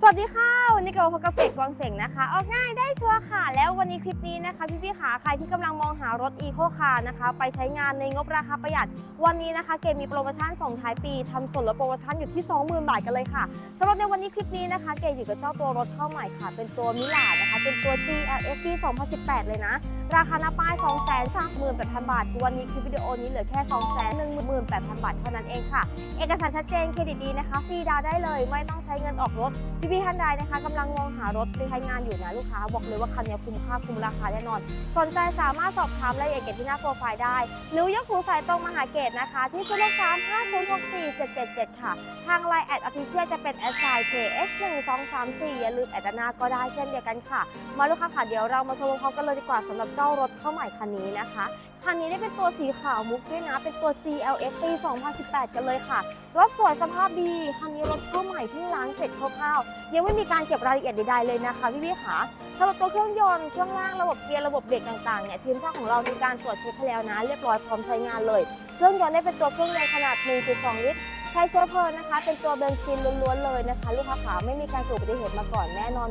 สวัสดีค่ะ วันนี้กับพบกับเป็ดกวางเสงนะคะ ออกง่ายได้ชัวร์ค่ะ แล้ววันนี้คลิปนี้นะคะ พี่ๆขาใครที่กำลังมองหารถอีโคคาร์นะคะ ไปใช้งานในงบราคาประหยัด วันนี้นะคะ เกมมีโปรโมชั่นส่งท้ายปีทำส่วนลดโปรโมชั่นอยู่ที่ 20,000 บาทกันเลยค่ะสำหรับในวันนี้คลิปนี้นะคะ เกมอยู่กับเจ้าตัวรถเข้าใหม่ค่ะ เป็นตัวมิลาดนะคะ เป็นตัว GLF ปี 2018 เลยนะ ราคาหน้าป้าย 238,000 บาท วันนี้คลิปวิดีโอนี้เหลือแค่218,000 บาทเท่านั้นเองค่ะ เอกสารชัดเจนเครดิตดีนะคะฟรีดาวได้เลย ไม่ต้องใช้เงินออกรถพี่ๆท่านใดนะคะกำลังมองหารถไปใช้งานอยู่นะลูกค้าบอกเลยว่าคันนี้คุ้มค่าคุ้มราคาแน่นอน สนใจสามารถสอบถามรายละเอียดเก็บที่หน้าโปรไฟล์ได้ หรือยกหูสายตรงมาหาเกตนะคะ ที่0 6 3 5 0 6 4 7 7 7ค่ะ ทางไลน์แอดออฟฟิเชียลจะเป็นแอดไซน์ KS 1 2 3 4อย่าลืมแอดนหน้าก็ได้เช่นเดียวกันค่ะ มาลูกค้าค่ะเดี๋ยวเรามาชมพร้อมกันเลยดีกว่าสำหรับเจ้ารถเข้าใหม่คันนี้นะคะคันนี้ได้เป็นตัวสีขาวมุกด้วยนะ เป็นตัว GLX ปี 2018 กันเลยค่ะ รถสวยสภาพดี คันนี้รถเข้าใหม่เพิ่งล้างเสร็จคร่าวๆ ยังไม่มีการเก็บรายละเอียดใดๆเลยนะคะพี่พี่ๆค่ะสำหรับตัวเครื่องยนต์เครื่องล่างระบบเกียร์ระบบเบรกต่างๆเนี่ยทีมช่างของเรามีการตรวจเช็คให้แล้วนะ เรียบร้อยพร้อมใช้งานเลย เครื่องยนต์ได้เป็นตัวเครื่องยนต์ขนาด 1.2 ลิตร ช้เชื้อเพลิงนะคะ เป็นตัวเบนซินล้วนๆเลยนะคะ ลูกค้าขาไม่มีการเกิดอุบัติเหตุมาก่อนแน่นอน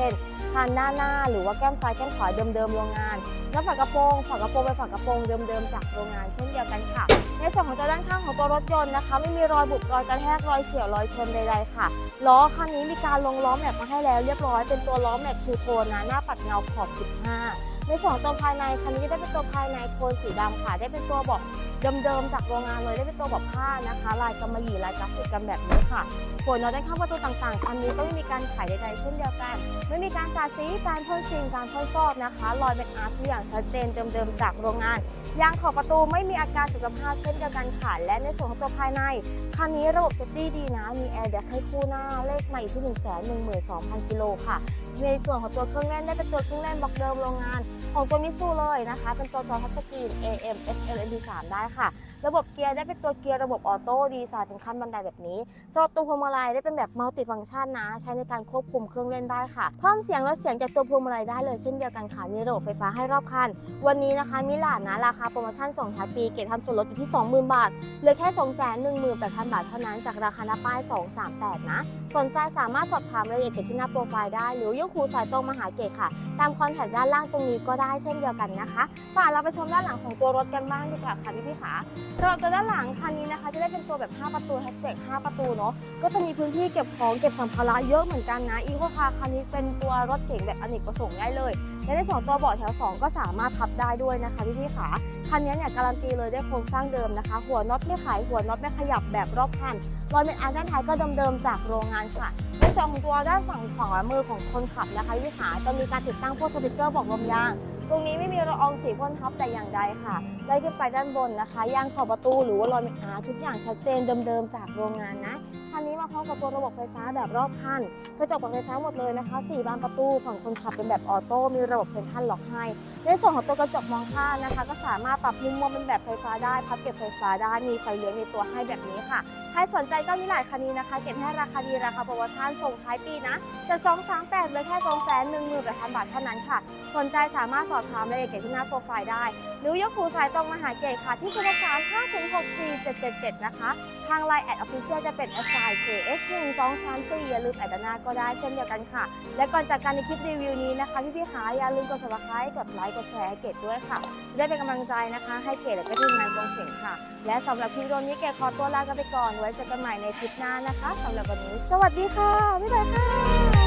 100%คันหน้าหน้าหรือว่าแก้มซ้ายแก้มขวาเดิมๆโรงงาน แล้วฝากระโปรงฝากระโปรงเป็นฝากระโปรงเดิมๆจากโรงงานเช่นเดียวกันค่ะ ในส่วนของตัวด้านข้างของตัวรถยนต์นะคะ ไม่มีรอยบุบรอยกระแทกรอยเฉียวรอยชนใดๆค่ะล้อคันนี้มีการลงล้อแม็กมาให้แล้วเรียบร้อยเป็นตัวล้อแม็กทูโทนนะหน้าปัดเงาขอบ 15 ในส่วนตัวภายในคันนี้ได้เป็นตัวภายในโทนสีดำค่ะ ได้เป็นตัวบอกเดิมๆจากโรงงานเลยได้เป็นตัวบอกผ้านะคะ ลายกำมะหยี่ลายกราฟิกกันแบบนี้ค่ะหัวน็อตด้านข้างประตูต่างๆคันนี้ก็ไม่มีการไขใดๆเช่นเดียวกัน ไม่มีการสาดสีการพ่นซิงการพ่นฟอกนะคะ รอยเป็นอาร์ตทุกอย่างชัดเจนเดิมๆจากโรงงานยางขอบประตูไม่มีอาการสุขภาพเช่นเดียวกันค่ะและในส่วนของตัวภายในคันนี้ระบบเซฟตี้ดีนะมีแอร์แบ็คให้คู่หน้าเลขใหม่ที่ 1 1 2 0 0 0กิโลค่ะ ในส่วนของตัวเครื่องเล่นได้เป็นตัวเครื่องเล่นบล็อกเดิมโรงงาน ของตัวมิซูเลยนะคะ เป็นตัวจอทัชสกรีน AM FM MP3 ได้ค่ะ ระบบเกียร์ได้เป็นตัวเกียร์ระบบออโต้ดีไซน์เป็นขั้นบันไดแบบนี้สำหรับตัวพวงมาลัยได้เป็นแบบมัลติฟังก์ชันนะ ใช้ในการควบคุมเครื่องเล่นได้ค่ะเพิ่มเสียงลดเสียงจากตัวพวงมาลัยได้เลยเช่นเดียวกันค่ะมีระบบไฟฟ้าให้รอบคัน วันนี้นะคะมิลานนะราคาโปรโมชั่นส่งท้ายปีเกตทำส่วนลดอยู่ที่ 20,000 บาทเหลือแค่218,000 บาทเท่านั้นจากราคาหน้าป้าย 238 นะ สนใจสามารถสอบถามรายละเอียดที่หน้าโปรไฟล์ได้หรือยกครูสายตรงมหาเกตค่ะ ตามคอนแทคด้านล่างตรงนี้ก็ได้เช่นเดียวกันนะคะป่าเราไปชมด้านหลังของตัวรถกันบ้างดีกว่าค่ะพี่พี่ขาสำหรับตัวด้านหลังคันนี้นะคะ จะได้เป็นตัวแบบ 5 ประตูแฮชแท็ก5ประตูเนาะก็จะมีพื้นที่เก็บของเก็บสัมภาระเยอะเหมือนกันนะอีโคคาร์คันนี้เป็นตัวรถเก๋งแบบอเนกประสงค์ได้เลยและในส่วนตัวเบาะแถว 2 ก็สามารถพับได้ด้วยนะคะพี่พี่ขาคันนี้เนี่ยการันตีเลยได้โครงสร้างเดิมนะคะ หัวน็อตไม่ขายหัวน็อตไม่ขยับแบบรอบคันรอยเป็นอาร์ด้านท้ายก็เดิมๆจากโรงงานค่ะ สองตัวด้านฝั่งขวามือของคนขับนะคะพี่ขาจะมีการติดตั้งพวกสติกเกอร์บอกลมยาง ตรงนี้ไม่มีละอองสีพ่นทับแต่อย่างใดค่ะไล่ขึ้นไปด้านบนนะคะยางขอบประตูหรือว่ารอยเมคอาทุกอย่างชัดเจนเดิมๆจากโรงงานนะ คันนี้มาพร้อมกับตัวระบบไฟฟ้าแบบรอบคันกระจกปรับไฟฟ้าหมดเลยนะคะ 4 บานประตูฝั่งคนขับเป็นแบบออโต้มีระบบเซ็นทรัลล็อกให้ในส่วนของตัวกระจกมองข้างนะคะ ก็สามารถปรับมุมมองเป็นแบบไฟฟ้าได้ พับเก็บไฟฟ้าได้มีไฟเลี้ยวในตัวให้แบบนี้ค่ะใครสนใจเจ้านิลายคันนี้นะคะ เก็บให้ราคาดีราคาโปรโมชั่นส่งท้ายปีนะจะ238เลยแค่2แสนหนึ่งหมื่นแปดพันบาทเท่านั้นค่ะ สนใจสามารถสอบถามรายละเอียดที่หน้าโปรไฟล์ได้ หรือยกหูสายตรงมาหาเกตค่ะที่0 3 5 0 6 4 7 7 7 นะคะ ทางไลน์แอดออฟฟิเชียลจะเป็น a s i KS 1 2 3 4อย่าลืมแอดหน้าก็ได้เช่นเดียวกันค่ะ และก่อนจากการในคลิปรีวิวนี้นะคะพี่ๆขาอย่าลืมกด subscribe กดไลค์กดแชร์ให้เกดด้วยค่ะ จะได้เป็นกำลังใจนะคะ ให้เกดและก็ทีมงานกองเสียงค่ะ และสำหรับคลิปวิดีโอนี้เกดขอตัวลากันไปก่อนไว้เจอกันใหม่ในคลิปหน้านะคะสำหรับวันนี้ สวัสดีค่ะบ๊ายบายค่ะ